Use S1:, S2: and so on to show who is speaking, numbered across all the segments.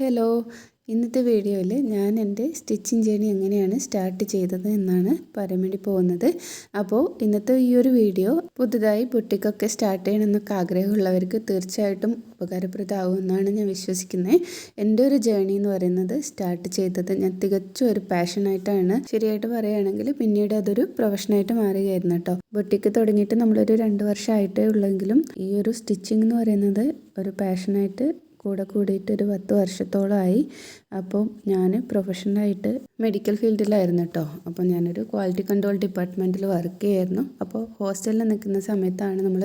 S1: Hello. ഇന്നത്തെ വീഡിയോയിൽ ഞാൻ എന്റെ സ്റ്റിച്ചിങ് ജേണി എങ്ങനെയാണ് സ്റ്റാർട്ട് ചെയ്തത് എന്നാണ് പറയാൻ വേണ്ടി പോകുന്നത്. അപ്പോൾ ഇന്നത്തെ ഈ ഒരു വീഡിയോ പുതുതായി ബുട്ടിക്കൊക്കെ സ്റ്റാർട്ട് ചെയ്യണമെന്നൊക്കെ ആഗ്രഹമുള്ളവർക്ക് തീർച്ചയായിട്ടും ഉപകാരപ്രദമാകുമെന്നാണ് ഞാൻ വിശ്വസിക്കുന്നത് എന്റെ ഒരു ജേണി എന്ന് പറയുന്നത് സ്റ്റാർട്ട് ചെയ്തത് ഞാൻ തികച്ചും ഒരു പാഷനായിട്ടാണ്. ശരിയായിട്ട് പറയുകയാണെങ്കിൽ പിന്നീട് അതൊരു പ്രൊഫഷനായിട്ട് മാറുകയായിരുന്നു കേട്ടോ. ബുട്ടിക്ക് തുടങ്ങിയിട്ട് നമ്മളൊരു രണ്ട് വർഷമായിട്ടേ ഉള്ളെങ്കിലും ഈ ഒരു സ്റ്റിച്ചിങ് എന്ന് പറയുന്നത് ഒരു പാഷനായിട്ട് കൂടെ കൂടിയിട്ട് ഒരു പത്ത് വർഷത്തോളമായി അപ്പോൾ ഞാൻ പ്രൊഫഷണലായിട്ട് മെഡിക്കൽ ഫീൽഡിലായിരുന്നു കേട്ടോ അപ്പോൾ ഞാനൊരു ക്വാളിറ്റി കൺട്രോൾ ഡിപ്പാർട്ട്മെന്റിൽ വർക്ക് ചെയ്യായിരുന്നു. അപ്പോൾ ഹോസ്റ്റലിൽ നിൽക്കുന്ന സമയത്താണ് നമ്മൾ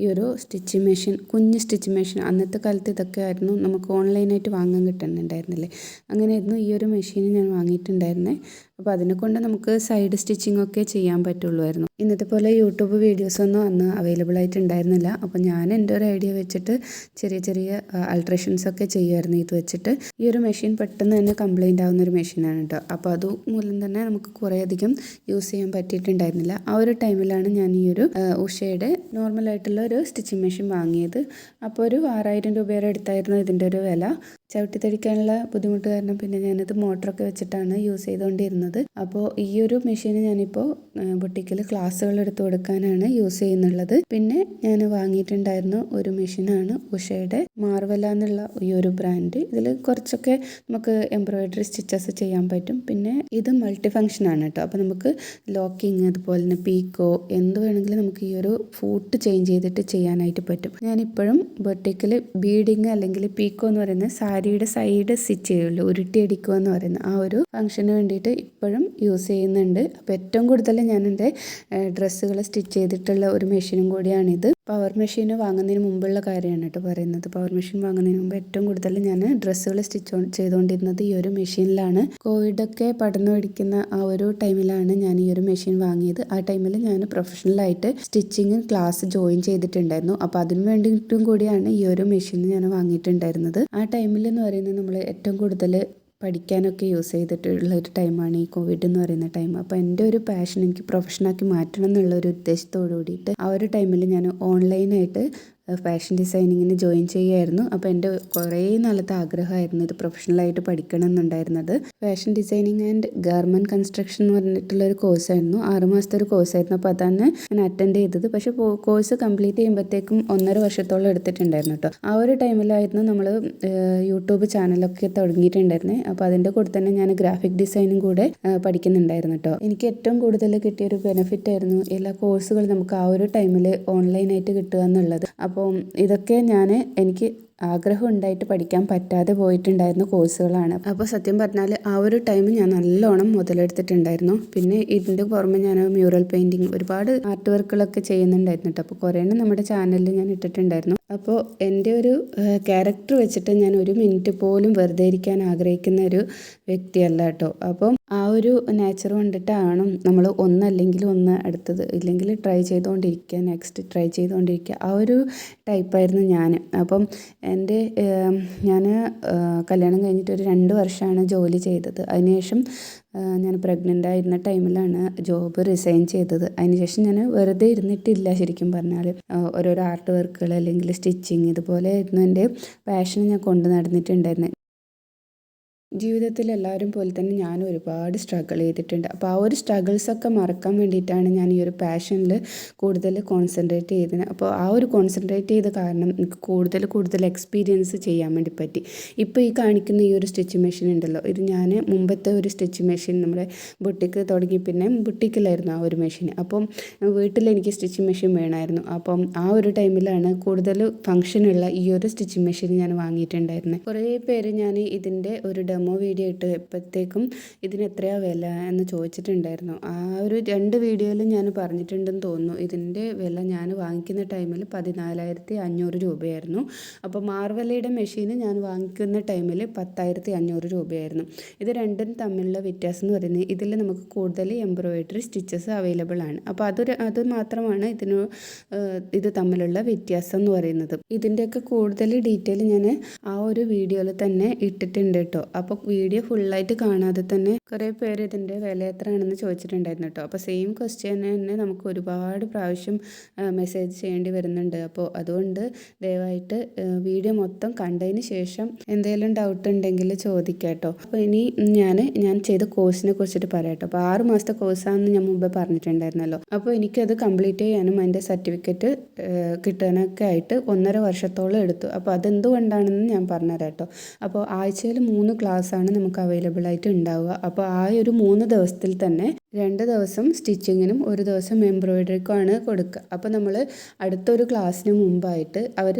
S1: ഈ ഒരു സ്റ്റിച്ചിങ് മെഷീൻ കുഞ്ഞ് സ്റ്റിച്ചിങ് മെഷീൻ അന്നത്തെ കാലത്ത് ഇതൊക്കെ ആയിരുന്നു നമുക്ക് ഓൺലൈനായിട്ട് വാങ്ങാൻ കിട്ടുന്നുണ്ടായിരുന്നില്ലേ? അങ്ങനെയായിരുന്നു ഈ ഒരു മെഷീൻ ഞാൻ വാങ്ങിയിട്ടുണ്ടായിരുന്നത് അപ്പോൾ അതിനെ കൊണ്ട് നമുക്ക് സൈഡ് സ്റ്റിച്ചിങ് ഒക്കെ ചെയ്യാൻ പറ്റുള്ളൂ ഇന്നത്തെ പോലെ യൂട്യൂബ് വീഡിയോസൊന്നും അന്ന് അവൈലബിൾ ആയിട്ടുണ്ടായിരുന്നില്ല. അപ്പോൾ ഞാൻ എന്റെ ഒരു ഐഡിയ വെച്ചിട്ട് ചെറിയ ചെറിയ അൾട്രേഷൻസ് ഒക്കെ ചെയ്യുമായിരുന്നു ഇത് വെച്ചിട്ട്. ഈ ഒരു മെഷീൻ പെട്ടെന്ന് തന്നെ കംപ്ലൈന്റ് ആവുന്ന ഒരു മെഷീനാണ് കേട്ടോ അപ്പോൾ അത് മൂലം തന്നെ നമുക്ക് കുറേയധികം യൂസ് ചെയ്യാൻ പറ്റിയിട്ടുണ്ടായിരുന്നില്ല. ആ ഒരു ടൈമിലാണ് ഞാൻ ഈ ഒരു ഉഷയുടെ നോർമലായിട്ടുള്ള ഒരു സ്റ്റിച്ചിങ് മെഷീൻ വാങ്ങിയത്. അപ്പോൾ ഒരു ആറായിരം രൂപയുടെ അടുത്തായിരുന്നു ഇതിന്റെ ഒരു വില. ചവിട്ടി തടിക്കാനുള്ള ബുദ്ധിമുട്ട് കാരണം പിന്നെ ഞാനത് മോട്ടറൊക്കെ വെച്ചിട്ടാണ് യൂസ് ചെയ്തുകൊണ്ടിരുന്നത്. അപ്പോൾ ഈ ഒരു മെഷീൻ ഞാനിപ്പോൾ ബുട്ടിക്കിൽ ക്ലാസ്സുകൾ എടുത്തു കൊടുക്കാനാണ് യൂസ് ചെയ്യുന്നുള്ളത്. പിന്നെ ഞാൻ വാങ്ങിയിട്ടുണ്ടായിരുന്ന ഒരു മെഷീനാണ് ഉഷയുടെ മാർവല എന്നുള്ള ഈ ഒരു ബ്രാൻഡ്. ഇതിൽ കുറച്ചൊക്കെ നമുക്ക് എംബ്രോയിഡറി സ്റ്റിച്ചസ് ചെയ്യാൻ പറ്റും. പിന്നെ ഇത് മൾട്ടി ഫങ്ഷൻ ആണ് കേട്ടോ. അപ്പോൾ നമുക്ക് ലോക്കിങ് അതുപോലെ തന്നെ പീക്കോ എന്ത് വേണമെങ്കിലും നമുക്ക് ഈ ഒരു ഫൂട്ട് ചേഞ്ച് ചെയ്തിട്ട് ചെയ്യാനായിട്ട് പറ്റും. ഞാനിപ്പോഴും ബൊട്ടിക്കിൽ ബീഡിങ് അല്ലെങ്കിൽ പീക്കോ എന്ന് പറയുന്ന സാരിയുടെ സൈഡ് സ്റ്റിച്ച് ചെയ്യുള്ളൂ ഉരുട്ടിയടിക്കുക എന്ന് പറയുന്ന ആ ഒരു ഫംഗ്ഷന് വേണ്ടിയിട്ട് ഇപ്പോഴും യൂസ് ചെയ്യുന്നുണ്ട്. അപ്പോൾ ഏറ്റവും കൂടുതൽ ഞാൻ എന്റെ ഡ്രസ്സുകൾ സ്റ്റിച്ച് ചെയ്തിട്ടുള്ള ഒരു മെഷീനും കൂടിയാണിത്. പവർ മെഷീൻ വാങ്ങുന്നതിന് മുമ്പുള്ള കാര്യമാണ് കേട്ടോ പറയുന്നത്. പവർ മെഷീൻ വാങ്ങുന്നതിന് മുമ്പ് ഏറ്റവും കൂടുതൽ ഞാൻ ഡ്രസ്സുകൾ സ്റ്റിച്ച് ചെയ്തുകൊണ്ടിരുന്നത് ഈ ഒരു മെഷീനിലാണ് കോവിഡൊക്കെ പടർന്നു പിടിക്കുന്ന ആ ഒരു ടൈമിലാണ് ഞാൻ ഈ ഒരു മെഷീൻ വാങ്ങിയത്. ആ ടൈമിൽ ഞാൻ പ്രൊഫഷണലായിട്ട് സ്റ്റിച്ചിങ് ക്ലാസ് ജോയിൻ ചെയ്തിട്ടുണ്ടായിരുന്നു. അപ്പോൾ അതിന് വേണ്ടിയിട്ടും കൂടിയാണ് ഈ ഒരു മെഷീൻ ഞാൻ വാങ്ങിയിട്ടുണ്ടായിരുന്നത്. ആ ടൈമിൽ എന്ന് പറയുന്നത് നമ്മൾ ഏറ്റവും കൂടുതൽ പഠിക്കാനൊക്കെ യൂസ് ചെയ്തിട്ടുള്ള ഒരു ടൈമാണ് ഈ കോവിഡ് എന്ന് പറയുന്ന ടൈം അപ്പോൾ എന്റെ ഒരു പാഷൻ എനിക്ക് പ്രൊഫഷനാക്കി മാറ്റണം എന്നുള്ള ഒരു ഉദ്ദേശത്തോടു കൂടിയിട്ട് ആ ഒരു ടൈമിൽ ഞാൻ ഓൺലൈനായിട്ട് ഫാഷൻ ഡിസൈനിങ്ങിന് ജോയിൻ ചെയ്യുമായിരുന്നു അപ്പോൾ എന്റെ കുറേ നാളത്തെ ആഗ്രഹമായിരുന്നു ഇത് പ്രൊഫഷണലായിട്ട് പഠിക്കണം എന്നുണ്ടായിരുന്നത് fashion designing and garment construction എന്ന് പറഞ്ഞിട്ടുള്ള ഒരു കോഴ്സായിരുന്നു ആറുമാസത്തെ ഒരു കോഴ്സായിരുന്നു അപ്പോൾ അതാണ് ഞാൻ അറ്റൻഡ് ചെയ്തത്. പക്ഷേ കോഴ്സ് കംപ്ലീറ്റ് ചെയ്യുമ്പോഴത്തേക്കും ഒന്നര വർഷത്തോളം എടുത്തിട്ടുണ്ടായിരുന്നു കേട്ടോ. ആ ഒരു ടൈമിലായിരുന്നു നമ്മൾ യൂട്യൂബ് ചാനലൊക്കെ തുടങ്ങിയിട്ടുണ്ടായിരുന്നത് അപ്പോൾ അതിന്റെ കൂടെ തന്നെ ഞാൻ ഗ്രാഫിക് ഡിസൈനും കൂടെ പഠിക്കുന്നുണ്ടായിരുന്നു കേട്ടോ. എനിക്ക് ഏറ്റവും കൂടുതൽ കിട്ടിയ ഒരു ബെനിഫിറ്റ് ആയിരുന്നു എല്ലാ കോഴ്സുകളും നമുക്ക് ആ ഒരു ടൈമിൽ ഓൺലൈനായിട്ട് കിട്ടുക എന്നുള്ളത്. അപ്പോൾ അപ്പം ഇതൊക്കെ ഞാൻ എനിക്ക് ആഗ്രഹം ഉണ്ടായിട്ട് പഠിക്കാൻ പറ്റാതെ പോയിട്ടുണ്ടായിരുന്ന കോഴ്സുകളാണ്. അപ്പോൾ സത്യം പറഞ്ഞാൽ ആ ഒരു ടൈം ഞാൻ നല്ലോണം മുതലെടുത്തിട്ടുണ്ടായിരുന്നു. പിന്നെ ഇതിന്റെ പുറമെ ഞാൻ മ്യൂറൽ പെയിന്റിങ് ഒരുപാട് ആർട്ട് വർക്കുകളൊക്കെ ചെയ്യുന്നുണ്ടായിരുന്നു കേട്ടോ അപ്പോൾ കുറേ നമ്മുടെ ചാനലിൽ ഞാൻ ഇട്ടിട്ടുണ്ടായിരുന്നു. അപ്പോൾ എന്റെ ഒരു ക്യാരക്ടർ വെച്ചിട്ട് ഞാൻ ഒരു മിനിറ്റ് പോലും വെറുതെ ഇരിക്കാൻ ആഗ്രഹിക്കുന്ന ഒരു വ്യക്തിയല്ല കേട്ടോ അപ്പം ആ ഒരു നേച്ചർ കൊണ്ടിട്ടാണ് നമ്മൾ ഒന്നല്ലെങ്കിൽ ഒന്ന് അടുത്തത് ഇല്ലെങ്കിൽ ട്രൈ ചെയ്തുകൊണ്ടിരിക്കുക നെക്സ്റ്റ് ട്രൈ ചെയ്തുകൊണ്ടിരിക്കുക ആ ഒരു ടൈപ്പായിരുന്നു ഞാൻ അപ്പം എന്റെ ഞാൻ കല്യാണം കഴിഞ്ഞിട്ട് ഒരു രണ്ട് വർഷമാണ് ജോലി ചെയ്തത്. അതിനുശേഷം ഞാൻ പ്രഗ്നന്റ് ആയിരുന്ന ടൈമിലാണ് ജോബ് റിസൈൻ ചെയ്തത്. അതിനുശേഷം ഞാൻ വെറുതെ ഇരുന്നിട്ടില്ല ശരിക്കും പറഞ്ഞാൽ ഓരോരോ ആർട്ട് വർക്കുകൾ അല്ലെങ്കിൽ സ്റ്റിച്ചിങ് ഇതുപോലെ ആയിരുന്നു എന്റെ പാഷൻ ഞാൻ കൊണ്ട് നടന്നിട്ടുണ്ടായിരുന്നത് ജീവിതത്തിൽ എല്ലാവരും പോലെ തന്നെ ഞാൻ ഒരുപാട് സ്ട്രഗിൾ ചെയ്തിട്ടുണ്ട്. അപ്പോൾ ആ ഒരു സ്ട്രഗിൾസൊക്കെ മറക്കാൻ വേണ്ടിയിട്ടാണ് ഞാൻ ഈ ഒരു പാഷനിൽ കൂടുതൽ കോൺസെൻട്രേറ്റ് ചെയ്തത്. അപ്പോൾ ആ ഒരു കോൺസെൻട്രേറ്റ് ചെയ്ത കാരണം എനിക്ക് കൂടുതൽ കൂടുതൽ എക്സ്പീരിയൻസ് ചെയ്യാൻ വേണ്ടി പറ്റി. ഇപ്പോൾ ഈ കാണിക്കുന്ന ഈ ഒരു സ്റ്റിച്ച് മെഷീൻ ഉണ്ടല്ലോ ഇത് ഞാൻ മുമ്പത്തെ ഒരു സ്റ്റിച്ച് മെഷീൻ നമ്മുടെ ബുട്ടിക്ക് തുടങ്ങി പിന്നെ ബുട്ടിക്കിലായിരുന്നു ആ ഒരു മെഷീൻ അപ്പം വീട്ടിൽ എനിക്ക് സ്റ്റിച്ചിങ് മെഷീൻ വേണമായിരുന്നു. അപ്പം ആ ഒരു ടൈമിലാണ് കൂടുതൽ ഫങ്ഷനുള്ള ഈ ഒരു സ്റ്റിച്ചിങ് മെഷീൻ ഞാൻ വാങ്ങിയിട്ടുണ്ടായിരുന്നത് കുറേ പേര് ഞാൻ ഇതിന്റെ ഒരു ഡെമോ വീഡിയോ ഇട്ട് എപ്പോഴത്തേക്കും ഇതിന് എത്രയാണ് വില എന്ന് ചോദിച്ചിട്ടുണ്ടായിരുന്നു. ആ ഒരു രണ്ട് വീഡിയോയിലും ഞാൻ പറഞ്ഞിട്ടുണ്ടെന്ന് തോന്നുന്നു. ഇതിന്റെ വില ഞാൻ വാങ്ങിക്കുന്ന ടൈമിൽ പതിനാലായിരത്തി അഞ്ഞൂറ് രൂപയായിരുന്നു. അപ്പോൾ മാർവലയുടെ മെഷീൻ ഞാൻ വാങ്ങിക്കുന്ന ടൈമിൽ പത്തായിരത്തി അഞ്ഞൂറ് രൂപയായിരുന്നു. ഇത് രണ്ടും തമ്മിലുള്ള വ്യത്യാസം എന്ന് പറയുന്നത് ഇതിൽ നമുക്ക് കൂടുതൽ എംബ്രോയിഡറി സ്റ്റിച്ചസ് അവൈലബിൾ ആണ്. അപ്പോൾ അതൊരു അത് മാത്രമാണ് ഇതിന് ഇത് തമ്മിലുള്ള വ്യത്യാസം എന്ന് പറയുന്നത്. ഇതിന്റെയൊക്കെ കൂടുതൽ ഡീറ്റെയിൽ ഞാൻ ആ ഒരു വീഡിയോയിൽ തന്നെ ഇട്ടിട്ടുണ്ട് കേട്ടോ. അപ്പോൾ വീഡിയോ ഫുള്ളായിട്ട് കാണാതെ തന്നെ കുറേ പേര് ഇതിന്റെ വില എത്രയാണെന്ന് ചോദിച്ചിട്ടുണ്ടായിരുന്നു കേട്ടോ അപ്പോൾ സെയിം ക്വസ്റ്റ്യൻ തന്നെ നമുക്ക് ഒരുപാട് പ്രാവശ്യം മെസ്സേജ് ചെയ്യേണ്ടി വരുന്നുണ്ട്. അപ്പോൾ അതുകൊണ്ട് ദയവായിട്ട് വീഡിയോ മൊത്തം കണ്ടതിന് ശേഷം എന്തെങ്കിലും ഡൗട്ട് ഉണ്ടെങ്കിൽ ചോദിക്കാം കേട്ടോ അപ്പോൾ ഇനി ഞാൻ ഞാൻ ചെയ്ത കോഴ്സിനെ കുറിച്ചിട്ട് പറയാം കേട്ടോ അപ്പോൾ ആറ് മാസത്തെ കോഴ്സാണെന്ന് ഞാൻ മുമ്പേ പറഞ്ഞിട്ടുണ്ടായിരുന്നല്ലോ. അപ്പോൾ എനിക്കത് കംപ്ലീറ്റ് ചെയ്യാനും അതിന്റെ സർട്ടിഫിക്കറ്റ് കിട്ടാനൊക്കെ ആയിട്ട് ഒന്നര വർഷത്തോളം എടുത്തു. അപ്പോൾ അതെന്തുകൊണ്ടാണെന്ന് ഞാൻ പറഞ്ഞുതരാം കേട്ടോ അപ്പോൾ ആഴ്ചയിൽ മൂന്ന് ക്ലാസ്സാണ് നമുക്ക് അവൈലബിൾ ആയിട്ട് ഉണ്ടാവുക. അപ്പോൾ ആ ഒരു മൂന്ന് ദിവസത്തിൽ തന്നെ രണ്ട് ദിവസം സ്റ്റിച്ചിങ്ങിനും ഒരു ദിവസം എംബ്രോയ്ഡറിക്കുമാണ് കൊടുക്കുക. അപ്പോൾ നമ്മൾ അടുത്തൊരു ക്ലാസ്സിന് മുമ്പായിട്ട് അവർ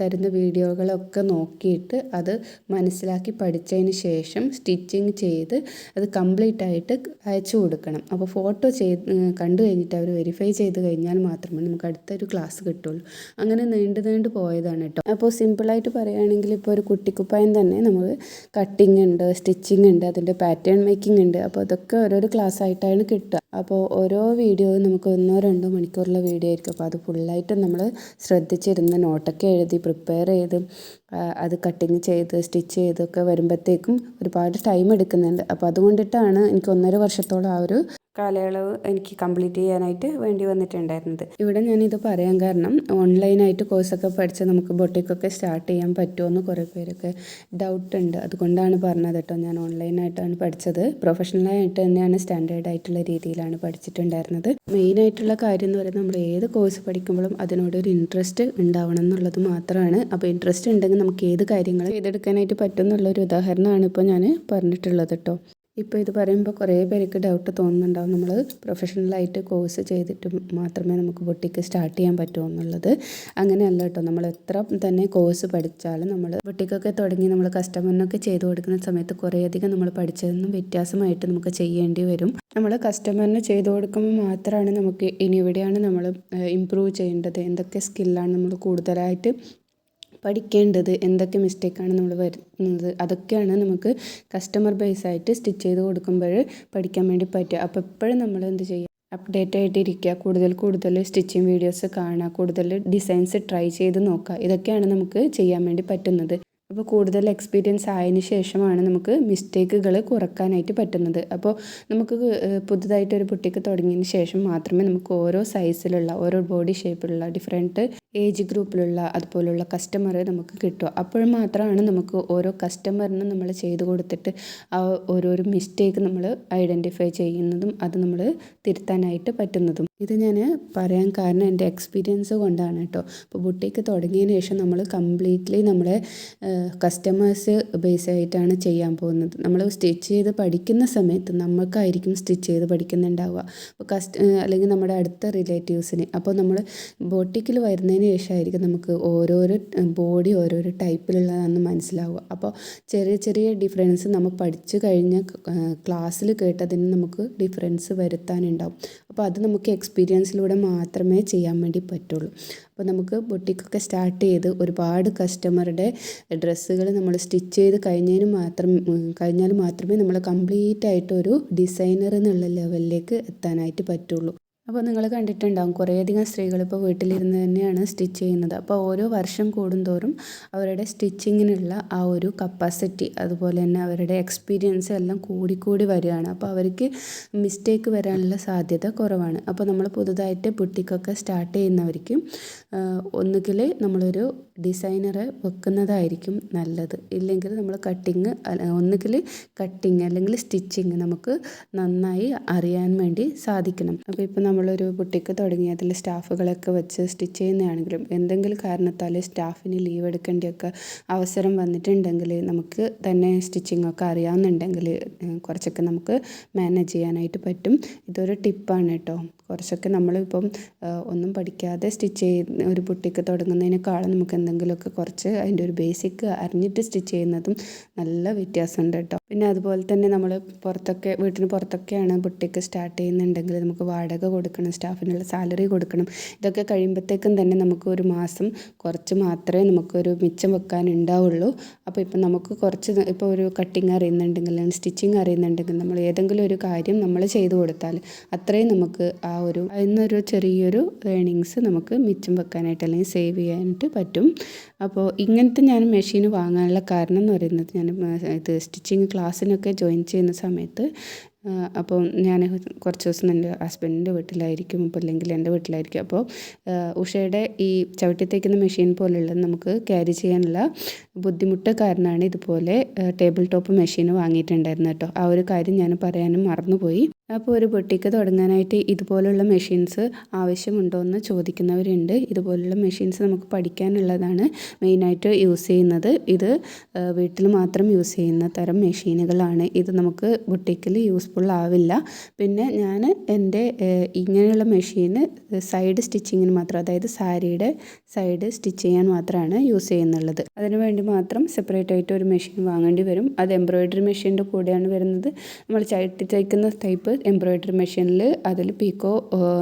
S1: തരുന്ന വീഡിയോകളൊക്കെ നോക്കിയിട്ട് അത് മനസ്സിലാക്കി പഠിച്ചതിന് ശേഷം സ്റ്റിച്ചിങ് ചെയ്ത് അത് കംപ്ലീറ്റ് ആയിട്ട് അയച്ചു കൊടുക്കണം. അപ്പോൾ ഫോട്ടോ ചെയ്ത് കണ്ടു കഴിഞ്ഞിട്ട് അവർ വെരിഫൈ ചെയ്ത് കഴിഞ്ഞാൽ മാത്രമേ നമുക്ക് അടുത്തൊരു ക്ലാസ് കിട്ടുള്ളൂ. അങ്ങനെ നീണ്ടു നീണ്ടു പോയതാണ് കേട്ടോ. അപ്പോൾ സിമ്പിളായിട്ട് പറയുകയാണെങ്കിൽ ഇപ്പോൾ ഒരു കുട്ടിക്കുപ്പായം തന്നെ നമുക്ക് കട്ടിങ് ഉണ്ട് സ്റ്റിച്ചിങ് ഉണ്ട് അതിന്റെ പാറ്റേൺ മേക്കിംഗ് ഉണ്ട്. അപ്പോൾ അതൊക്കെ ഓരോരോ ക്ലാസ് ആയിട്ടാണ് കിട്ടുക. അപ്പോൾ ഓരോ വീഡിയോയും നമുക്ക് ഒന്നോ രണ്ടോ മണിക്കൂറുള്ള വീഡിയോ ആയിരിക്കും. അപ്പോൾ അത് ഫുള്ളായിട്ട് നമ്മൾ ശ്രദ്ധിച്ചിരുന്ന് നോട്ടൊക്കെ എഴുതി പ്രിപ്പയർ ചെയ്ത് അത് കട്ടിങ് ചെയ്ത് സ്റ്റിച്ച് ചെയ്തൊക്കെ വരുമ്പോഴത്തേക്കും ഒരുപാട് ടൈം എടുക്കുന്നുണ്ട്. അപ്പോൾ അതുകൊണ്ടിട്ടാണ് എനിക്ക് ഒന്നര വർഷത്തോളം ആ ഒരു കാലയളവ് എനിക്ക് കംപ്ലീറ്റ് ചെയ്യാനായിട്ട് വേണ്ടി വന്നിട്ടുണ്ടായിരുന്നത്. ഇവിടെ ഞാനിത് പറയാൻ കാരണം ഓൺലൈനായിട്ട് കോഴ്സൊക്കെ പഠിച്ച് നമുക്ക് ബൊട്ടിക്കൊക്കെ സ്റ്റാർട്ട് ചെയ്യാൻ പറ്റുമോ കുറേ പേരൊക്കെ ഡൗട്ട് ഉണ്ട്. അതുകൊണ്ടാണ് പറഞ്ഞത് കേട്ടോ ഞാൻ ഓൺലൈനായിട്ടാണ് പഠിച്ചത്. പ്രൊഫഷണലായിട്ട് തന്നെയാണ് സ്റ്റാൻഡേർഡ് ആയിട്ടുള്ള രീതിയിലാണ് പഠിച്ചിട്ടുണ്ടായിരുന്നത്. മെയിനായിട്ടുള്ള കാര്യം എന്ന് പറയുന്നത് നമ്മൾ ഏത് കോഴ്സ് പഠിക്കുമ്പോഴും അതിനോട് ഒരു ഇൻട്രസ്റ്റ് ഉണ്ടാവണം എന്നുള്ളത് മാത്രമാണ്. അപ്പോൾ ഇൻട്രസ്റ്റ് ഉണ്ടെങ്കിൽ നമുക്ക് ഏത് കാര്യങ്ങൾ ചെയ്തെടുക്കാനായിട്ട് പറ്റും എന്നുള്ളൊരു ഉദാഹരണമാണ് ഇപ്പോൾ ഞാൻ പറഞ്ഞിട്ടുള്ളത് കേട്ടോ. ഇപ്പോൾ ഇത് പറയുമ്പോൾ കുറേ പേർക്ക് ഡൗട്ട് തോന്നുന്നുണ്ടാവും. നമ്മൾ പ്രൊഫഷണലായിട്ട് കോഴ്സ് ചെയ്തിട്ട് മാത്രമേ നമുക്ക് ബൊട്ടിക്ക് സ്റ്റാർട്ട് ചെയ്യാൻ പറ്റൂ എന്നുള്ളത്. അങ്ങനെയല്ല കേട്ടോ നമ്മൾ എത്ര തന്നെ കോഴ്സ് പഠിച്ചാലും നമ്മൾ ബൊട്ടിക്കൊക്കെ തുടങ്ങി നമ്മൾ കസ്റ്റമറിനൊക്കെ ചെയ്തു കൊടുക്കുന്ന സമയത്ത് കുറേയധികം നമ്മൾ പഠിച്ചതെന്നും വ്യത്യാസമായിട്ട് നമുക്ക് ചെയ്യേണ്ടി വരും. നമ്മൾ കസ്റ്റമറിന് ചെയ്തു കൊടുക്കുമ്പോൾ മാത്രമാണ് നമുക്ക് ഇനി എവിടെയാണ് നമ്മൾ ഇമ്പ്രൂവ് ചെയ്യേണ്ടത്? എന്തൊക്കെ സ്കില്ലാണ് നമ്മൾ കൂടുതലായിട്ട് പഠിക്കേണ്ടത് എന്തൊക്കെ മിസ്റ്റേക്കാണ് നമ്മൾ വരുന്നത്? അതൊക്കെയാണ് നമുക്ക് കസ്റ്റമർ ബേസ് ആയിട്ട് സ്റ്റിച്ച് ചെയ്ത് കൊടുക്കുമ്പോൾ പഠിക്കാൻ വേണ്ടി പറ്റുക. അപ്പോൾ എപ്പോഴും നമ്മൾ എന്ത് ചെയ്യുക? അപ്ഡേറ്റ് ആയിട്ടിരിക്കുക. കൂടുതൽ കൂടുതൽ സ്റ്റിച്ചിങ് വീഡിയോസ് കാണുക. കൂടുതൽ ഡിസൈൻസ് ട്രൈ ചെയ്ത് നോക്കുക. ഇതൊക്കെയാണ് നമുക്ക് ചെയ്യാൻ വേണ്ടി പറ്റുന്നത്. അപ്പോൾ കൂടുതൽ എക്സ്പീരിയൻസ് ആയതിന് ശേഷമാണ് നമുക്ക് മിസ്റ്റേക്കുകൾ കുറക്കാനായിട്ട് പറ്റുന്നത്. അപ്പോൾ നമുക്ക് പുതുതായിട്ട് ഒരു ബുട്ടിക്ക് തുടങ്ങിയതിന് ശേഷം മാത്രമേ നമുക്ക് ഓരോ സൈസിലുള്ള ഓരോ ബോഡി ഷേപ്പിലുള്ള ഡിഫറെന്റ് ഏജ് ഗ്രൂപ്പിലുള്ള അതുപോലുള്ള കസ്റ്റമർ നമുക്ക് കിട്ടുക. അപ്പോൾ മാത്രമാണ് നമുക്ക് ഓരോ കസ്റ്റമറിനും നമ്മൾ ചെയ്ത് കൊടുത്തിട്ട് ആ ഓരോരോ മിസ്റ്റേക്ക് നമ്മൾ ഐഡന്റിഫൈ ചെയ്യുന്നതും അത് നമ്മൾ തിരുത്താനായിട്ട് പറ്റുന്നതും. ഇത് ഞാൻ പറയാൻ കാരണം എന്റെ എക്സ്പീരിയൻസ് കൊണ്ടാണ് കേട്ടോ. അപ്പോൾ ബുട്ടിക്ക് തുടങ്ങിയതിന് ശേഷം നമ്മൾ കംപ്ലീറ്റ്ലി നമ്മളെ കസ്റ്റമേഴ്സ് ബേസ് ആയിട്ടാണ് ചെയ്യാൻ പോകുന്നത്. നമ്മൾ സ്റ്റിച്ച് ചെയ്ത് പഠിക്കുന്ന സമയത്ത് നമുക്കായിരിക്കും സ്റ്റിച്ച് ചെയ്ത് പഠിക്കുന്നുണ്ടാവുക. അപ്പോൾ കസ്റ്റ് അല്ലെങ്കിൽ നമ്മുടെ അടുത്ത റിലേറ്റീവ്സിന്. അപ്പോൾ നമ്മൾ ബോട്ടിക്കിൽ വരുന്നതിന് ശേഷമായിരിക്കും നമുക്ക് ഓരോരോ ബോഡി ഓരോരോ ടൈപ്പിലുള്ളതാണെന്ന് മനസ്സിലാവുക. അപ്പോൾ ചെറിയ ചെറിയ ഡിഫറൻസ് നമ്മൾ പഠിച്ചു കഴിഞ്ഞ ക്ലാസ്സിൽ കേട്ടതിന് നമുക്ക് ഡിഫറൻസ് വരുത്താനുണ്ടാവും. അപ്പോൾ അത് നമുക്ക് എക്സ്പീരിയൻസിലൂടെ മാത്രമേ ചെയ്യാൻ വേണ്ടി പറ്റുള്ളൂ. അപ്പോൾ നമുക്ക് ബൊട്ടിക്കൊക്കെ സ്റ്റാർട്ട് ചെയ്ത് ഒരുപാട് കസ്റ്റമറുടെ ഡ്രസ്സുകൾ നമ്മൾ സ്റ്റിച്ച് ചെയ്ത് കഴിഞ്ഞതിന് മാത്രം കഴിഞ്ഞാൽ മാത്രമേ നമ്മൾ കംപ്ലീറ്റ് ആയിട്ട് ഒരു ഡിസൈനർ എന്നുള്ള ലെവലിലേക്ക് എത്താനായിട്ട് പറ്റുള്ളൂ. അപ്പോൾ നിങ്ങൾ കണ്ടിട്ടുണ്ടാകും കുറേയധികം സ്ത്രീകൾ ഇപ്പോൾ വീട്ടിലിരുന്ന് തന്നെയാണ് സ്റ്റിച്ച് ചെയ്യുന്നത്. അപ്പോൾ ഓരോ വർഷം കൂടുന്തോറും അവരുടെ സ്റ്റിച്ചിങ്ങിനുള്ള ആ ഒരു കപ്പാസിറ്റി അതുപോലെ തന്നെ അവരുടെ എക്സ്പീരിയൻസ് എല്ലാം കൂടിക്കൂടി വരികയാണ്. അപ്പോൾ അവർക്ക് മിസ്റ്റേക്ക് വരാനുള്ള സാധ്യത കുറവാണ്. അപ്പോൾ നമ്മൾ പുതുതായിട്ട് ബുട്ടിക്കൊക്കെ സ്റ്റാർട്ട് ചെയ്യുന്നവർക്ക് ഒന്നുകിൽ നമ്മളൊരു ഡിസൈനറെ വെക്കുന്നതായിരിക്കും നല്ലത്. ഇല്ലെങ്കിൽ നമ്മൾ കട്ടിങ് ഒന്നുകിൽ കട്ടിങ് അല്ലെങ്കിൽ സ്റ്റിച്ചിങ് നമുക്ക് നന്നായി അറിയാൻ വേണ്ടി സാധിക്കണം. അപ്പോൾ ഇപ്പോൾ നമ്മളൊരു ബുട്ടിക്ക് തുടങ്ങി അതിൽ സ്റ്റാഫുകളൊക്കെ വെച്ച് സ്റ്റിച്ച് ചെയ്യുന്നതാണെങ്കിലും എന്തെങ്കിലും കാരണത്താൽ സ്റ്റാഫിന് ലീവ് എടുക്കേണ്ടിയൊക്കെ അവസരം വന്നിട്ടുണ്ടെങ്കിൽ നമുക്ക് തന്നെ സ്റ്റിച്ചിങ് ഒക്കെ അറിയാമെന്നുണ്ടെങ്കിൽ കുറച്ചൊക്കെ നമുക്ക് മാനേജ് ചെയ്യാനായിട്ട് പറ്റും. ഇതൊരു ടിപ്പാണ് കേട്ടോ. കുറച്ചൊക്കെ നമ്മളിപ്പം ഒന്നും പഠിക്കാതെ സ്റ്റിച്ച് ചെയ്യുന്ന ഒരു ബുട്ടിക്ക് തുടങ്ങുന്നതിനേക്കാളും നമുക്ക് എന്തെങ്കിലുമൊക്കെ കുറച്ച് അതിന്റെ ഒരു ബേസിക് അറിഞ്ഞിട്ട് സ്റ്റിച്ച് ചെയ്യുന്നതും നല്ല വ്യത്യാസമുണ്ട് കേട്ടോ. പിന്നെ അതുപോലെ തന്നെ നമ്മൾ പുറത്തൊക്കെ വീട്ടിന് പുറത്തൊക്കെയാണ് ബുട്ടിക്ക് സ്റ്റാർട്ട് ചെയ്യുന്നുണ്ടെങ്കിൽ നമുക്ക് വാടക കൊടുക്കണം സ്റ്റാഫിനുള്ള സാലറി കൊടുക്കണം. ഇതൊക്കെ കഴിയുമ്പോഴത്തേക്കും തന്നെ നമുക്ക് ഒരു മാസം കുറച്ച് മാത്രമേ നമുക്കൊരു മിച്ചം വെക്കാൻ ഉണ്ടാവുള്ളൂ അപ്പോൾ ഇപ്പം നമുക്ക് കുറച്ച് ഇപ്പോൾ ഒരു കട്ടിങ് അറിയുന്നുണ്ടെങ്കിൽ സ്റ്റിച്ചിങ് അറിയുന്നുണ്ടെങ്കിൽ നമ്മൾ ഏതെങ്കിലും ഒരു കാര്യം നമ്മൾ ചെയ്തു കൊടുത്താൽ അത്രയും നമുക്ക് ആ ഒരു ഇന്നൊരു ചെറിയൊരു ഏണിങ്സ് നമുക്ക് മിച്ചം വെക്കാനായിട്ട് അല്ലെങ്കിൽ സേവ് ചെയ്യാനായിട്ട് പറ്റും. അപ്പോൾ ഇങ്ങനത്തെ ഞാൻ മെഷീൻ വാങ്ങാനുള്ള കാരണം എന്ന് പറയുന്നത് ഞാൻ ഇത് സ്റ്റിച്ചിങ് ക്ലാസ്സിനൊക്കെ ജോയിൻ ചെയ്യുന്ന സമയത്ത് അപ്പോൾ ഞാൻ കുറച്ച് ദിവസം എന്റെ ഹസ്ബൻഡിന്റെ വീട്ടിലായിരിക്കും ഇപ്പോൾ അല്ലെങ്കിൽ എന്റെ വീട്ടിലായിരിക്കും. അപ്പോൾ ഉഷയുടെ ഈ ചവിട്ടി തേക്കുന്ന മെഷീൻ പോലുള്ളത് നമുക്ക് ക്യാരി ചെയ്യാനുള്ള ബുദ്ധിമുട്ട് കാരണമാണ് ഇതുപോലെ ടേബിൾ ടോപ്പ് മെഷീൻ വാങ്ങിയിട്ടുണ്ടായിരുന്നത് കേട്ടോ. ആ ഒരു കാര്യം ഞാൻ പറയാനും മറന്നുപോയി. അപ്പോൾ ഒരു ബൊട്ടിക്ക് തുടങ്ങാനായിട്ട് ഇതുപോലുള്ള മെഷീൻസ് ആവശ്യമുണ്ടോ എന്ന് ചോദിക്കുന്നവരുണ്ട്. ഇതുപോലുള്ള മെഷീൻസ് നമുക്ക് പഠിക്കാനുള്ളതാണ് മെയിനായിട്ട് യൂസ് ചെയ്യുന്നത്. ഇത് വീട്ടിൽ മാത്രം യൂസ് ചെയ്യുന്ന തരം മെഷീനുകളാണ്. ഇത് നമുക്ക് ബൊട്ടിക്കിൽ യൂസ്ഫുൾ ആവില്ല. പിന്നെ ഞാൻ എന്റെ ഇങ്ങനെയുള്ള മെഷീന് സൈഡ് സ്റ്റിച്ചിങ്ങിന് മാത്രം അതായത് സാരിയുടെ സൈഡ് സ്റ്റിച്ച് ചെയ്യാൻ മാത്രമാണ് യൂസ് ചെയ്യുന്നുള്ളത്. അതിനുവേണ്ടി മാത്രം സെപ്പറേറ്റ് ആയിട്ട് ഒരു മെഷീൻ വാങ്ങേണ്ടി വരും. അത് എംബ്രോയിഡറി മെഷീന്റെ കൂടെയാണ് വരുന്നത്. നമ്മൾ ചവിട്ടി തയ്ക്കുന്ന ടൈപ്പ് എംബ്രോയിഡറി മെഷീനിൽ അതിൽ പീക്കോ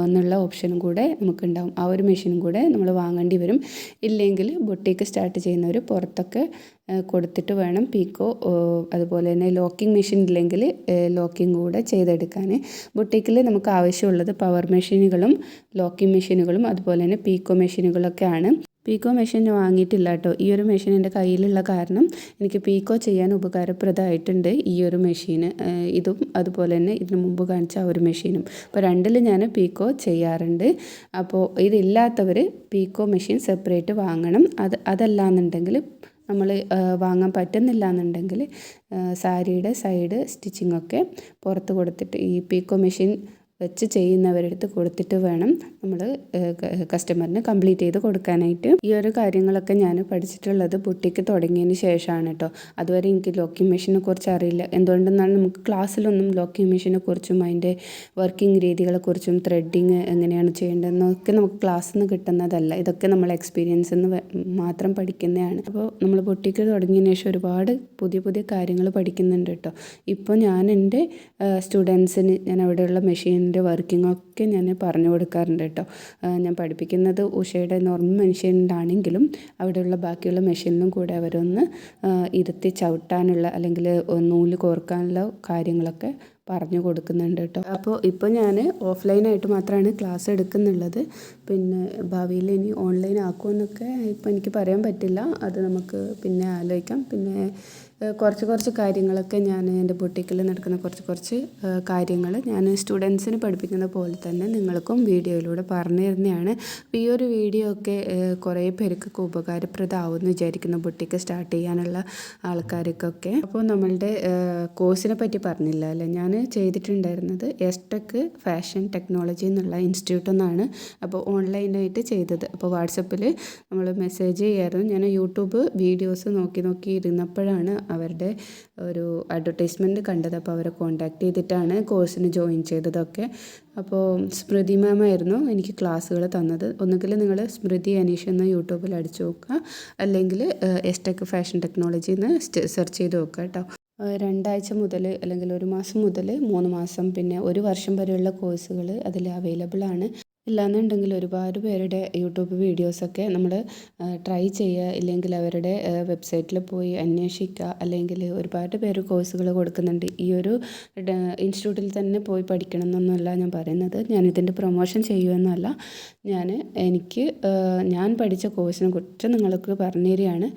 S1: എന്നുള്ള ഓപ്ഷനും കൂടെ നമുക്കുണ്ടാവും. ആ ഒരു മെഷീനും കൂടെ നമ്മൾ വാങ്ങേണ്ടി വരും. ഇല്ലെങ്കിൽ ബൊട്ടീക്ക് സ്റ്റാർട്ട് ചെയ്യുന്നവർ പുറത്തൊക്കെ കൊടുത്തിട്ട് വേണം പീക്കോ അതുപോലെ തന്നെ ലോക്കിംഗ് മെഷീൻ ഇല്ലെങ്കിൽ ലോക്കിംഗ് കൂടെ ചെയ്തെടുക്കാൻ. ബൊട്ടീക്കിൽ നമുക്ക് ആവശ്യമുള്ളത് പവർ മെഷീനുകളും ലോക്കിംഗ് മെഷീനുകളും അതുപോലെ തന്നെ പീക്കോ മെഷീനുകളൊക്കെയാണ് പീക്കോ മെഷീൻ വാങ്ങിയിട്ടില്ല കേട്ടോ ഈ ഒരു മെഷീൻ എന്റെ കയ്യിലുള്ള കാരണം എനിക്ക് പീക്കോ ചെയ്യാൻ ഉപകാരപ്രദമായിട്ടുണ്ട് ഈ ഒരു മെഷീൻ ഇതും അതുപോലെ തന്നെ ഇതിന് മുമ്പ് കാണിച്ച ആ ഒരു മെഷീനും. അപ്പോൾ രണ്ടിൽ ഞാൻ പീക്കോ ചെയ്യാറുണ്ട്. അപ്പോൾ ഇതില്ലാത്തവർ പീക്കോ മെഷീൻ സെപ്പറേറ്റ് വാങ്ങണം. അത് അതല്ലാന്നുണ്ടെങ്കിൽ നമ്മൾ വാങ്ങാൻ പറ്റുന്നില്ല എന്നുണ്ടെങ്കിൽ സാരിയുടെ സൈഡ് സ്റ്റിച്ചിങ്ങൊക്കെ പുറത്ത് കൊടുത്തിട്ട് ഈ പീക്കോ മെഷീൻ വെച്ച് ചെയ്യുന്നവരെടുത്ത് കൊടുത്തിട്ട് വേണം നമ്മൾ കസ്റ്റമറിന് കംപ്ലീറ്റ് ചെയ്ത് കൊടുക്കാനായിട്ട് ഈ ഒരു കാര്യങ്ങളൊക്കെ ഞാൻ പഠിച്ചിട്ടുള്ളത് ബുട്ടിക്ക് തുടങ്ങിയതിന് ശേഷമാണ് കേട്ടോ അതുവരെ എനിക്ക് ലോക്കിംഗ് മെഷീനെ കുറിച്ച് അറിയില്ല. എന്തുകൊണ്ടെന്നാൽ നമുക്ക് ക്ലാസ്സിലൊന്നും ലോക്കിംഗ് മെഷീനെ കുറിച്ചും അതിന്റെ വർക്കിംഗ് രീതികളെക്കുറിച്ചും ത്രെഡിങ് എങ്ങനെയാണ് ചെയ്യേണ്ടതെന്നൊക്കെ നമുക്ക് ക്ലാസ്സിൽ നിന്ന് കിട്ടുന്നതല്ല. ഇതൊക്കെ നമ്മൾ എക്സ്പീരിയൻസ് എന്ന് മാത്രം പഠിക്കുന്നതാണ്. അപ്പോൾ നമ്മൾ ബുട്ടിക്ക് തുടങ്ങിയതിന് ശേഷം ഒരുപാട് പുതിയ പുതിയ കാര്യങ്ങൾ പഠിക്കുന്നുണ്ട് കേട്ടോ ഇപ്പോൾ ഞാൻ എന്റെ സ്റ്റുഡൻസിന് ഞാൻ അവിടെയുള്ള മെഷീനിന്റെ വർക്കിംഗ് ഒക്കെ ഞാൻ പറഞ്ഞു കൊടുക്കാറുണ്ട് കേട്ടോ. ഞാൻ പഠിപ്പിക്കുന്നത് ഉഷയുടെ നോർമൽ മെഷീനിലാണെങ്കിലും അവിടെയുള്ള ബാക്കിയുള്ള മെഷീനിലും കൂടെ അവരൊന്ന് ഇരുത്തി ചവിട്ടാനുള്ള അല്ലെങ്കിൽ നൂൽ കോർക്കാനുള്ള കാര്യങ്ങളൊക്കെ പറഞ്ഞു കൊടുക്കുന്നുണ്ട് കേട്ടോ. അപ്പോൾ ഇപ്പോൾ ഞാൻ ഓഫ്ലൈനായിട്ട് മാത്രമാണ് ക്ലാസ് എടുക്കുന്നുള്ളത്. പിന്നെ ഭാവിയിൽ ഇനി ഓൺലൈൻ ആക്കുമെന്നൊക്കെ ഇപ്പോൾ എനിക്ക് പറയാൻ പറ്റില്ല. അത് നമുക്ക് പിന്നെ ആലോചിക്കാം. പിന്നെ കുറച്ച് കുറച്ച് കാര്യങ്ങളൊക്കെ ഞാൻ എന്റെ ബുട്ടിക്കിൽ നടക്കുന്ന കുറച്ച് കുറച്ച് കാര്യങ്ങൾ ഞാൻ സ്റ്റുഡൻസിന് പഠിപ്പിക്കുന്ന പോലെ തന്നെ നിങ്ങൾക്കും വീഡിയോയിലൂടെ പറഞ്ഞു തരുന്നതാണ്. ഈ ഒരു വീഡിയോ ഒക്കെ കുറേ പേർക്കൊക്കെ ഉപകാരപ്രദമാവുമെന്ന് വിചാരിക്കുന്നു ബുട്ടിക്ക് സ്റ്റാർട്ട് ചെയ്യാനുള്ള ആൾക്കാർക്കൊക്കെ. അപ്പോൾ നമ്മളുടെ കോഴ്സിനെ പറ്റി പറഞ്ഞില്ല അല്ലേ? ഞാൻ ചെയ്തിട്ടുണ്ടായിരുന്നത് എസ്ടെക് ഫാഷൻ ടെക്നോളജി എന്നുള്ള ഇൻസ്റ്റിറ്റ്യൂട്ടിൽ നിന്നാണ് അപ്പോൾ ഓൺലൈനായിട്ട് ചെയ്തത്. അപ്പോൾ വാട്സപ്പിൽ നമ്മൾ മെസ്സേജ് ചെയ്യായിരുന്നു. ഞാൻ യൂട്യൂബ് വീഡിയോസ് നോക്കി നോക്കി ഇരുന്നപ്പോഴാണ് അവരുടെ ഒരു അഡ്വർടൈസ്മെന്റ് കണ്ടത്. അപ്പോൾ അവരെ കോൺടാക്ട് ചെയ്തിട്ടാണ് കോഴ്സിന് ജോയിൻ ചെയ്തതൊക്കെ. അപ്പോൾ സ്മൃതി മാം ആയിരുന്നു എനിക്ക് ക്ലാസ്സുകൾ തന്നത്. ഒന്നുകിൽ നിങ്ങൾ സ്മൃതി അനീഷ് എന്ന് യൂട്യൂബിൽ അടിച്ചു നോക്കുക. അല്ലെങ്കിൽ എസ് ടെക് ഫാഷൻ ടെക്നോളജി എന്ന് സെർച്ച് ചെയ്ത് നോക്കുക കേട്ടോ രണ്ടാഴ്ച മുതൽ അല്ലെങ്കിൽ ഒരു മാസം മുതൽ മൂന്ന് മാസം പിന്നെ ഒരു വർഷം വരെയുള്ള കോഴ്സുകൾ അതിൽ അവൈലബിൾ ആണ്. ഇല്ലാന്നുണ്ടെങ്കിൽ ഒരുപാട് പേരുടെ യൂട്യൂബ് വീഡിയോസൊക്കെ നമ്മൾ ട്രൈ ചെയ്യുക. ഇല്ലെങ്കിൽ അവരുടെ വെബ്സൈറ്റിൽ പോയി അന്വേഷിക്കുക. അല്ലെങ്കിൽ ഒരുപാട് പേര് കോഴ്സുകൾ കൊടുക്കുന്നുണ്ട്. ഈ ഒരു ഇൻസ്റ്റിറ്റ്യൂട്ടിൽ തന്നെ പോയി പഠിക്കണം എന്നൊന്നുമല്ല ഞാൻ പറയുന്നത്. ഞാനിതിന്റെ പ്രൊമോഷൻ ചെയ്യുമെന്നല്ല ഞാൻ എനിക്ക് ഞാൻ പഠിച്ച കോഴ്സിനെ കുറിച്ച് നിങ്ങൾക്ക് പറഞ്ഞു തരികയാണ്.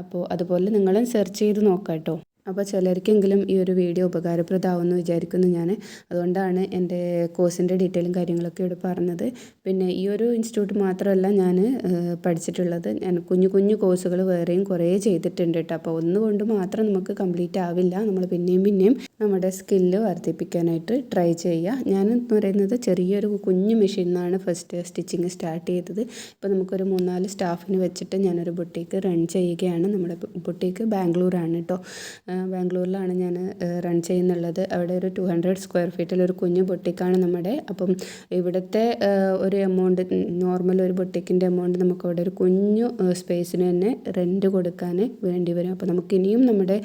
S1: അപ്പോൾ അതുപോലെ നിങ്ങളും സെർച്ച് ചെയ്ത് നോക്കാം കേട്ടോ അപ്പോൾ ചിലർക്കെങ്കിലും ഈ ഒരു വീഡിയോ ഉപകാരപ്രദമാവുമെന്ന് വിചാരിക്കുന്നു ഞാൻ. അതുകൊണ്ടാണ് എന്റെ കോഴ്സിന്റെ ഡീറ്റെയിലും കാര്യങ്ങളൊക്കെ ഇവിടെ പറഞ്ഞത്. പിന്നെ ഈ ഒരു ഇൻസ്റ്റിറ്റ്യൂട്ട് മാത്രമല്ല ഞാൻ പഠിച്ചിട്ടുള്ളത്. ഞാൻ കുഞ്ഞു കുഞ്ഞു കോഴ്സുകൾ വേറെയും കുറേ ചെയ്തിട്ടുണ്ട് കേട്ടോ. അപ്പോൾ ഒന്നുകൊണ്ട് മാത്രം നമുക്ക് കംപ്ലീറ്റ് ആവില്ല. നമ്മൾ പിന്നെയും പിന്നെയും നമ്മുടെ സ്കില്ല് വർദ്ധിപ്പിക്കാനായിട്ട് ട്രൈ ചെയ്യുക. ഞാൻ എന്ന് പറയുന്നത് ചെറിയൊരു കുഞ്ഞു മെഷീൻ നിന്നാണ് ഫസ്റ്റ് സ്റ്റിച്ചിങ് സ്റ്റാർട്ട് ചെയ്തത്. ഇപ്പോൾ നമുക്കൊരു മൂന്നാൽ സ്റ്റാഫിന് വെച്ചിട്ട് ഞാനൊരു ബുട്ടീക്ക് റൺ ചെയ്യുകയാണ്. നമ്മുടെ ബുട്ടീക്ക് ബാംഗ്ലൂരാണ് കേട്ടോ. ബാംഗ്ലൂരിലാണ് ഞാൻ റൺ ചെയ്യുന്നുള്ളത്. അവിടെ ഒരു ടു ഹൺഡ്രഡ് സ്ക്വയർ ഫീറ്റിൽ ഒരു കുഞ്ഞു ബൊട്ടിക്കാണ് നമ്മുടെ. അപ്പം ഇവിടുത്തെ ഒരു എമൗണ്ട് നോർമൽ ഒരു ബൊട്ടിക്കിന്റെ എമൗണ്ട് നമുക്ക് അവിടെ ഒരു കുഞ്ഞു സ്പേസിന് തന്നെ റെന്റ് കൊടുക്കാൻ വേണ്ടി വരും. അപ്പോൾ നമുക്ക് ഇനിയും നമ്മുടെ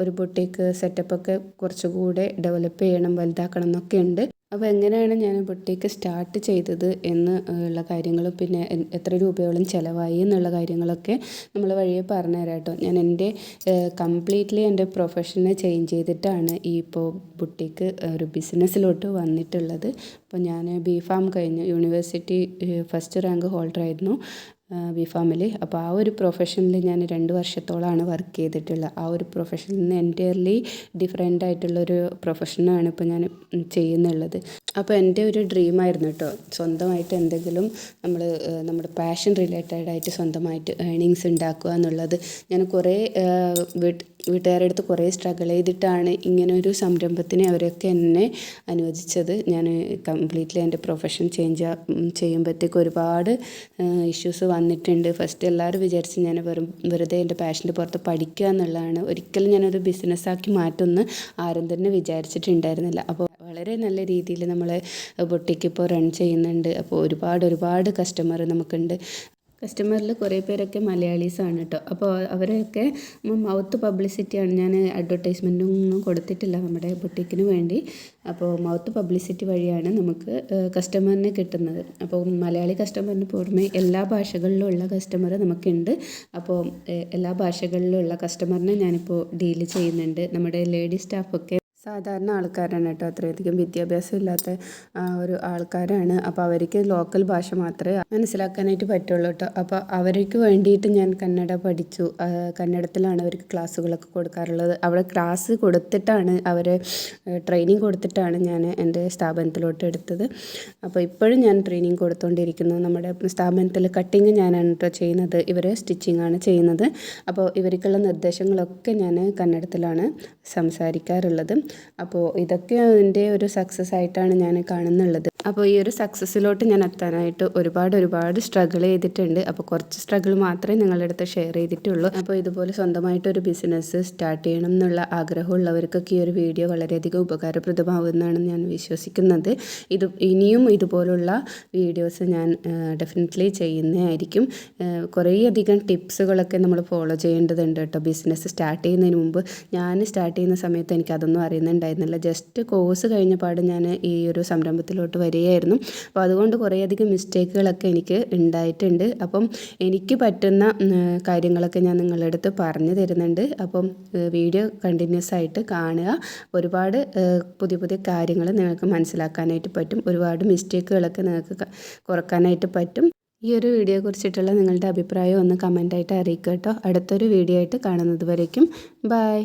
S1: ഒരു ബൊട്ടിക്ക് സെറ്റപ്പൊക്കെ കുറച്ചുകൂടെ ഡെവലപ്പ് ചെയ്യണം വലുതാക്കണം എന്നൊക്കെ ഉണ്ട്. അപ്പോൾ എങ്ങനെയാണ് ഞാൻ ബൊട്ടീക്ക് സ്റ്റാർട്ട് ചെയ്തത് എന്ന് ഉള്ള കാര്യങ്ങൾ പിന്നെ എത്ര രൂപയോളം ചിലവായി എന്നുള്ള കാര്യങ്ങളൊക്കെ നമ്മൾ വഴിയെ പറഞ്ഞു തരാം കേട്ടോ. ഞാൻ എന്റെ കംപ്ലീറ്റ്ലി എന്റെ പ്രൊഫഷനെ ചേഞ്ച് ചെയ്തിട്ടാണ് ഈ ഇപ്പോൾ ബുട്ടീക്ക് ഒരു ബിസിനസ്സിലോട്ട് വന്നിട്ടുള്ളത്. അപ്പോൾ ഞാൻ ബി ഫാം കഴിഞ്ഞു. യൂണിവേഴ്സിറ്റി ഫസ്റ്റ് റാങ്ക് ഹോൾഡർ ആയിരുന്നു. ബി ഫാമിൽ അപ്പോൾ ആ ഒരു പ്രൊഫഷനിൽ ഞാൻ രണ്ട് വർഷത്തോളമാണ് വർക്ക് ചെയ്തിട്ടുള്ളത് ആ ഒരു പ്രൊഫഷനിൽ നിന്ന് എന്റയർലി ഡിഫറെന്റ് ആയിട്ടുള്ളൊരു പ്രൊഫഷനാണ് ഇപ്പോൾ ഞാൻ ചെയ്യുന്നുള്ളത്. അപ്പോൾ എന്റെ ഒരു ഡ്രീമായിരുന്നു കേട്ടോ സ്വന്തമായിട്ട് എന്തെങ്കിലും നമ്മൾ നമ്മുടെ പാഷൻ റിലേറ്റഡ് ആയിട്ട് സ്വന്തമായിട്ട് ഏണിങ്സ് ഉണ്ടാക്കുക എന്നുള്ളത്. ഞാൻ കുറേ വീട്ട് വീട്ടുകാരുടെ അടുത്ത് കുറേ സ്ട്രഗിൾ ചെയ്തിട്ടാണ് ഇങ്ങനെ ഒരു സംരംഭത്തിന് അവരൊക്കെ എന്നെ അനുവദിച്ചത്. ഞാൻ കംപ്ലീറ്റ്ലി എന്റെ പ്രൊഫഷൻ ചേഞ്ച് ചെയ്യുമ്പോഴത്തേക്ക് ഒരുപാട് ഇഷ്യൂസ് വന്നിട്ടുണ്ട്. ഫസ്റ്റ് എല്ലാവരും വിചാരിച്ച് ഞാൻ വെറും വെറുതെ എന്റെ പാഷന്റെ പുറത്ത് പഠിക്കുക എന്നുള്ളതാണ്. ഒരിക്കലും ഞാനൊരു ബിസിനസ്സാക്കി മാറ്റുമെന്ന് ആരും തന്നെ വിചാരിച്ചിട്ടുണ്ടായിരുന്നില്ല. അപ്പോൾ വളരെ നല്ല രീതിയിൽ നമ്മൾ ബൊട്ടിക്ക് ഇപ്പോൾ റൺ ചെയ്യുന്നുണ്ട്. അപ്പോൾ ഒരുപാട് ഒരുപാട് കസ്റ്റമർ നമുക്കുണ്ട്. കസ്റ്റമറിൽ കുറേ പേരൊക്കെ മലയാളീസാണ് കേട്ടോ അപ്പോൾ അവരൊക്കെ മൗത്ത് പബ്ലിസിറ്റിയാണ് ഞാൻ അഡ്വർടൈസ്മെന്റും ഒന്നും കൊടുത്തിട്ടില്ല നമ്മുടെ ബുട്ടീക്കിന് വേണ്ടി. അപ്പോൾ മൗത്ത് പബ്ലിസിറ്റി വഴിയാണ് നമുക്ക് കസ്റ്റമറിനെ കിട്ടുന്നത്. അപ്പോൾ മലയാളി കസ്റ്റമറിന് പുറമെ എല്ലാ ഭാഷകളിലുള്ള കസ്റ്റമർ നമുക്കുണ്ട്. അപ്പോൾ എല്ലാ ഭാഷകളിലുള്ള കസ്റ്റമറിനെ ഞാനിപ്പോൾ ഡീൽ ചെയ്യുന്നുണ്ട്. നമ്മുടെ ലേഡി സ്റ്റാഫൊക്കെ സാധാരണ ആൾക്കാരാണ് കേട്ടോ അത്രയധികം വിദ്യാഭ്യാസം ഇല്ലാത്ത ഒരു ആൾക്കാരാണ്. അപ്പോൾ അവർക്ക് ലോക്കൽ ഭാഷ മാത്രമേ മനസ്സിലാക്കാനായിട്ട് പറ്റുള്ളൂ കേട്ടോ. അപ്പോൾ അവർക്ക് വേണ്ടിയിട്ട് ഞാൻ കന്നഡ പഠിച്ചു. കന്നഡത്തിലാണ് അവർക്ക് ക്ലാസ്സുകളൊക്കെ കൊടുക്കാറുള്ളത്. അവിടെ ക്ലാസ് കൊടുത്തിട്ടാണ് അവരെ ട്രെയിനിങ് കൊടുത്തിട്ടാണ് ഞാൻ എന്റെ സ്ഥാപനത്തിലോട്ട് എടുത്തത്. അപ്പോൾ ഇപ്പോഴും ഞാൻ ട്രെയിനിങ് കൊടുത്തുകൊണ്ടിരിക്കുന്നു നമ്മുടെ സ്ഥാപനത്തിൽ കട്ടിങ് ഞാനാണ് കേട്ടോ ചെയ്യുന്നത്. ഇവർ സ്റ്റിച്ചിങ് ആണ് ചെയ്യുന്നത്. അപ്പോൾ ഇവർക്കുള്ള നിർദ്ദേശങ്ങളൊക്കെ ഞാൻ കന്നഡത്തിലാണ് സംസാരിക്കാറുള്ളത്. അപ്പോൾ ഇതൊക്കെ എന്റെ ഒരു സക്സസ് ആയിട്ടാണ് ഞാൻ കാണുന്നുള്ളത്. അപ്പോൾ ഈ ഒരു സക്സസ്സിലോട്ട് ഞാൻ എത്താനായിട്ട് ഒരുപാട് ഒരുപാട് സ്ട്രഗിൾ ചെയ്തിട്ടുണ്ട്. അപ്പോൾ കുറച്ച് സ്ട്രഗിൾ മാത്രമേ നിങ്ങളുടെ അടുത്ത് ഷെയർ ചെയ്തിട്ടുള്ളൂ. അപ്പോൾ ഇതുപോലെ സ്വന്തമായിട്ട് ഒരു ബിസിനസ് സ്റ്റാർട്ട് ചെയ്യണം എന്നുള്ള ആഗ്രഹമുള്ളവർക്കൊക്കെ ഈ ഒരു വീഡിയോ വളരെയധികം ഉപകാരപ്രദമാവുമെന്നാണ് ഞാൻ വിശ്വസിക്കുന്നത്. ഇത് ഇനിയും ഇതുപോലുള്ള വീഡിയോസ് ഞാൻ ഡെഫിനറ്റ്ലി ചെയ്യുന്നതായിരിക്കും. കുറേ കുറേയധികം ടിപ്സുകളൊക്കെ നമ്മൾ ഫോളോ ചെയ്യേണ്ടതുണ്ട് കേട്ടോ. ബിസിനസ് സ്റ്റാർട്ട് ചെയ്യുന്നതിന് മുമ്പ്. ഞാൻ സ്റ്റാർട്ട് ചെയ്യുന്ന സമയത്ത് എനിക്ക് അതൊന്നും അറിയുന്നുണ്ടായിരുന്നില്ല ജസ്റ്റ് കോഴ്സ് കഴിഞ്ഞ പാട് ഞാൻ ഈ ഒരു സംരംഭത്തിലോട്ട് വരികയായിരുന്നു. അപ്പോൾ അതുകൊണ്ട് കുറേയധികം മിസ്റ്റേക്കുകളൊക്കെ എനിക്ക് ഉണ്ടായിട്ടുണ്ട്. അപ്പം എനിക്ക് പറ്റുന്ന കാര്യങ്ങളൊക്കെ ഞാൻ നിങ്ങളുടെ അടുത്ത് പറഞ്ഞു തരുന്നുണ്ട്. അപ്പം വീഡിയോ കണ്ടിന്യൂസ് ആയിട്ട് കാണുക. ഒരുപാട് പുതിയ പുതിയ കാര്യങ്ങൾ നിങ്ങൾക്ക് മനസ്സിലാക്കാനായിട്ട് പറ്റും. ഒരുപാട് മിസ്റ്റേക്കുകളൊക്കെ നിങ്ങൾക്ക് കുറക്കാനായിട്ട് പറ്റും. ഈ ഒരു വീഡിയോയെ കുറിച്ചിട്ടുള്ള നിങ്ങളുടെ അഭിപ്രായം ഒന്ന് കമന്റായിട്ട് അറിയിക്കുക അടുത്തൊരു വീഡിയോ ആയിട്ട് കാണുന്നത് വരയ്ക്കും ബായ്